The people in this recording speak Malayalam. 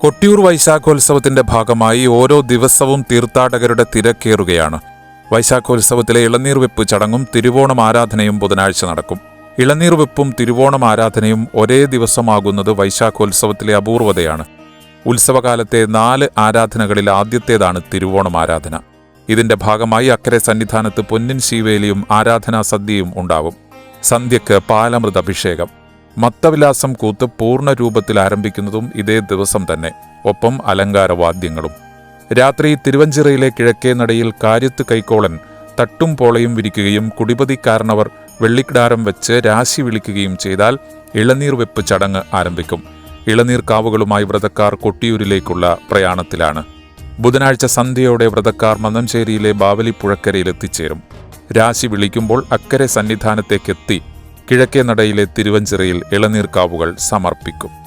കൊട്ടിയൂർ വൈശാഖോത്സവത്തിന്റെ ഭാഗമായി ഓരോ ദിവസവും തീർത്ഥാടകരുടെ തിരക്കേറുകയാണ്. വൈശാഖോത്സവത്തിലെ ഇളനീർ വെപ്പ് ചടങ്ങും തിരുവോണം ആരാധനയും ബുധനാഴ്ച നടക്കും. ഇളനീർ വെപ്പും തിരുവോണം ആരാധനയും ഒരേ ദിവസമാകുന്നത് വൈശാഖോത്സവത്തിലെ അപൂർവതയാണ്. ഉത്സവകാലത്തെ നാല് ആരാധനകളിൽ ആദ്യത്തേതാണ് തിരുവോണം ആരാധന. ഇതിന്റെ ഭാഗമായി അക്കരെ സന്നിധാനത്ത് പൊന്നിൻ ശീവേലിയും ആരാധനാ സദ്യയും ഉണ്ടാവും. സന്ധ്യക്ക് പാലമൃത അഭിഷേകം മത്തവിലാസം കൂത്ത് പൂർണ രൂപത്തിൽ ആരംഭിക്കുന്നതും ഇതേ ദിവസം തന്നെ ഒപ്പം അലങ്കാരവാദ്യങ്ങളും. രാത്രി തിരുവഞ്ചിറയിലെ കിഴക്കേ നടയിൽ കാര്യത്ത് കൈക്കോളൻ തട്ടും പോളയും വിരിക്കുകയും കുടിപതിക്കാരനവർ വെള്ളിക്കിടാരം വെച്ച് രാശി വിളിക്കുകയും ചെയ്താൽ ഇളനീർ വെപ്പ് ചടങ്ങ് ആരംഭിക്കും. ഇളനീർ കാവുകളുമായി വ്രതക്കാർ കൊട്ടിയൂരിലേക്കുള്ള പ്രയാണത്തിലാണ്. ബുധനാഴ്ച സന്ധ്യയോടെ വ്രതക്കാർ മന്നഞ്ചേരിയിലെ ബാവലി പുഴക്കരയിൽ എത്തിച്ചേരും രാശി വിളിക്കുമ്പോൾ അക്കരെ സന്നിധാനത്തേക്കെത്തി കിഴക്കേ നടയിലെ തിരുവഞ്ചിറയിൽ ഇളനീർക്കാവുകൾ സമർപ്പിക്കും